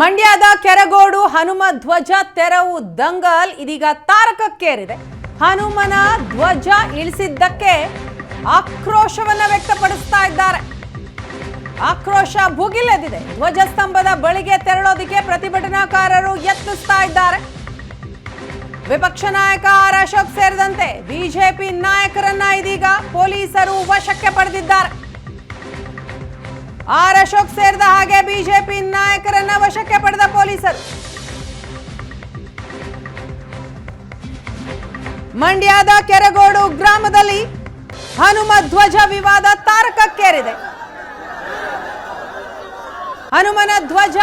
ಮಂಡ್ಯದ ಕೆರಗೋಡು ಹನುಮ ಧ್ವಜ ತೆರವು ದಂಗಲ್ ಇದೀಗ ತಾರಕಕ್ಕೇರಿದೆ. ಹನುಮನ ಧ್ವಜ ಇಳಿಸಿದ್ದಕ್ಕೆ ಆಕ್ರೋಶವನ್ನ ವ್ಯಕ್ತಪಡಿಸ್ತಾ ಇದ್ದಾರೆ. ಆಕ್ರೋಶ ಭುಗಿಲೆದಿದೆ ಧ್ವಜಸ್ತಂಭದ ಬಳಿಗೆ ತೆರಳೋದಿಕ್ಕೆ ಪ್ರತಿಭಟನಾಕಾರರು ಯತ್ನಿಸ್ತಾ ಇದ್ದಾರೆ. ವಿಪಕ್ಷ ನಾಯಕ ಆರ್ ಅಶೋಕ್ ಸೇರಿದಂತೆ ಬಿಜೆಪಿ ನಾಯಕರನ್ನ ಇದೀಗ ಪೊಲೀಸರು ವಶಕ್ಕೆ ಪಡೆದಿದ್ದಾರೆ. ಆರ್ ಅಶೋಕ್ ಸೇರಿದ ಹಾಗೆ ಬಿಜೆಪಿ ನಾಯಕರನ್ನ ವಶಕ್ಕೆ ಪಡೆದ ಪೊಲೀಸರು. ಮಂಡ್ಯದ ಕೆರಗೋಡು ಗ್ರಾಮದಲ್ಲಿ ಹನುಮ ಧ್ವಜ ವಿವಾದ ತಾರಕಕ್ಕೇರಿದೆ. ಹನುಮನ ಧ್ವಜ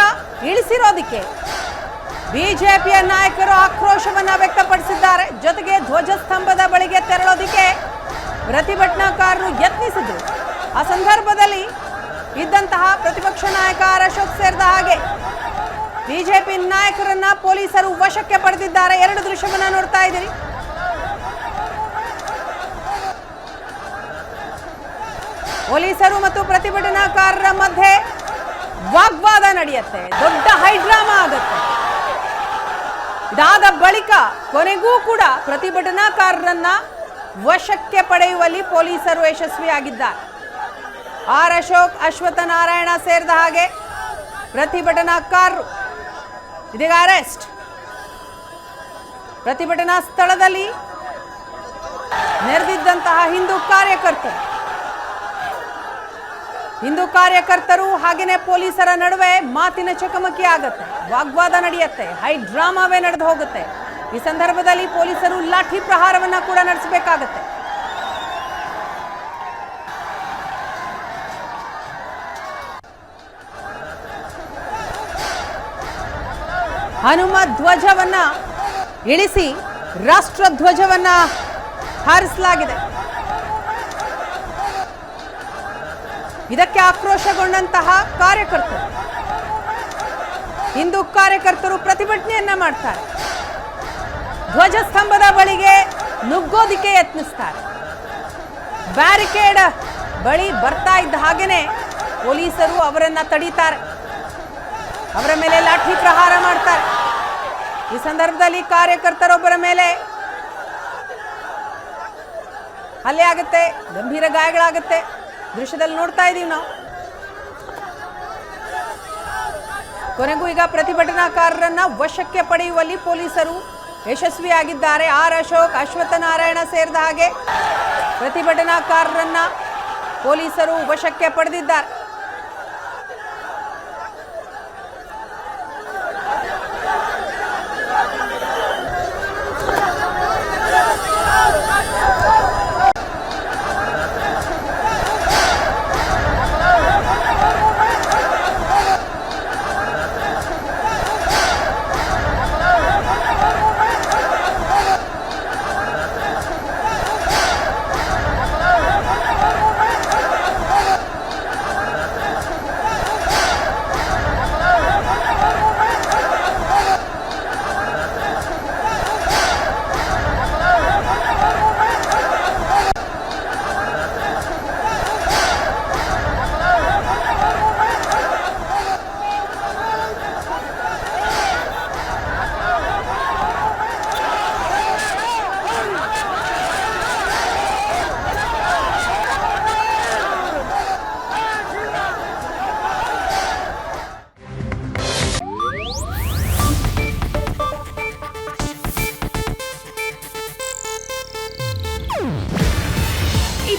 ಇಳಿಸಿರೋದಕ್ಕೆ ಬಿಜೆಪಿಯ ನಾಯಕರು ಆಕ್ರೋಶವನ್ನ ವ್ಯಕ್ತಪಡಿಸಿದ್ದಾರೆ. ಜೊತೆಗೆ ಧ್ವಜಸ್ತಂಭದ ಬಳಿಗೆ ತೆರಳೋದಿಕ್ಕೆ ಪ್ರತಿಭಟನಾಕಾರರು ಯತ್ನಿಸಿದ್ರು. ಆ ಸಂದರ್ಭದಲ್ಲಿ ಇದ್ದಂತಹ ಪ್ರತಿಪಕ್ಷ ನಾಯಕ ಅಶೋಕ್ ಸೇರಿದ ಹಾಗೆ ಬಿಜೆಪಿ ನಾಯಕರನ್ನ ಪೊಲೀಸರು ವಶಕ್ಕೆ ಪಡೆದಿದ್ದಾರೆ. ಎರಡು ದೃಶ್ಯವನ್ನ ನೋಡ್ತಾ ಇದ್ದೀರಿ. ಪೊಲೀಸರು ಮತ್ತು ಪ್ರತಿಭಟನಾಕಾರರ ಮಧ್ಯೆ ವಾಗ್ವಾದ ನಡೆಯುತ್ತೆ. ದೊಡ್ಡ ಹೈಡ್ರಾಮಾ ಆಗುತ್ತೆ. ಇದಾದ ಬಳಿಕ ಕೊನೆಗೂ ಕೂಡ ಪ್ರತಿಭಟನಾಕಾರರನ್ನ ವಶಕ್ಕೆ ಪಡೆಯುವಲ್ಲಿ ಪೊಲೀಸರು ಯಶಸ್ವಿಯಾಗಿದ್ದಾರೆ. ಆರ್ ಅಶೋಕ್ ಅಶ್ವಥ ನಾರಾಯಣ ಸೇರಿದ ಹಾಗೆ ಪ್ರತಿಭಟನಾಕಾರರು ಇದೀಗ ಅರೆಸ್ಟ್. ಪ್ರತಿಭಟನಾ ಸ್ಥಳದಲ್ಲಿ ನೆರೆದಿದ್ದಂತಹ ಹಿಂದೂ ಕಾರ್ಯಕರ್ತರು ಹಿಂದೂ ಕಾರ್ಯಕರ್ತರು ಹಾಗೆಯೇ ಪೊಲೀಸರ ನಡುವೆ ಮಾತಿನ ಚಕಮಕಿ ಆಗುತ್ತೆ, ವಾಗ್ವಾದ ನಡೆಯುತ್ತೆ, ಹೈ ಡ್ರಾಮಾವೇ ನಡೆದು ಹೋಗುತ್ತೆ. ಈ ಸಂದರ್ಭದಲ್ಲಿ ಪೊಲೀಸರು ಲಾಠಿ ಪ್ರಹಾರವನ್ನು ಕೂಡ ನಡೆಸಬೇಕಾಗತ್ತೆ. ಹನುಮ ಧ್ವಜವನ್ನ ಇಳಿಸಿ ರಾಷ್ಟ್ರ ಧ್ವಜವನ್ನ ಹಾರಿಸಲಾಗಿದೆ. ಇದಕ್ಕೆ ಆಕ್ರೋಶಗೊಂಡಂತಹ ಕಾರ್ಯಕರ್ತರು. ಹಿಂದೂ ಕಾರ್ಯಕರ್ತರು ಪ್ರತಿಭಟನೆಯನ್ನ ಮಾಡ್ತಾರೆ. ಧ್ವಜಸ್ತಂಭದ ಬಳಿಗೆ ನುಗ್ಗೋದಿಕ್ಕೆ ಯತ್ನಿಸ್ತಾರೆ. ಬ್ಯಾರಿಕೇಡ್ ಬಳಿ ಬರ್ತಾ ಇದ್ದ ಹಾಗೇನೆ ಪೊಲೀಸರು ಅವರನ್ನ ತಡೀತಾರೆ. ಅವರ ಮೇಲೆ ಲಾಠಿ ಪ್ರಹಾರ ಮಾಡ್ತಾರೆ. ಈ ಸಂದರ್ಭದಲ್ಲಿ ಕಾರ್ಯಕರ್ತರೊಬ್ಬರ ಮೇಲೆ ಹಲ್ಲೆ ಆಗುತ್ತೆ, ಗಂಭೀರ ಗಾಯಗಳಾಗುತ್ತೆ. ದೃಶ್ಯದಲ್ಲಿ ನೋಡ್ತಾ ಇದೀವಿ ನಾವು. ಕೊನೆಗೂ ಈಗ ಪ್ರತಿಭಟನಾಕಾರರನ್ನ ವಶಕ್ಕೆ ಪಡೆಯುವಲ್ಲಿ ಪೊಲೀಸರು ಯಶಸ್ವಿಯಾಗಿದ್ದಾರೆ. ಆರ್ ಅಶೋಕ್ ಅಶ್ವತ್ಥ ನಾರಾಯಣ ಸೇರಿದ ಹಾಗೆ ಪ್ರತಿಭಟನಾಕಾರರನ್ನ ಪೊಲೀಸರು ವಶಕ್ಕೆ ಪಡೆದಿದ್ದಾರೆ.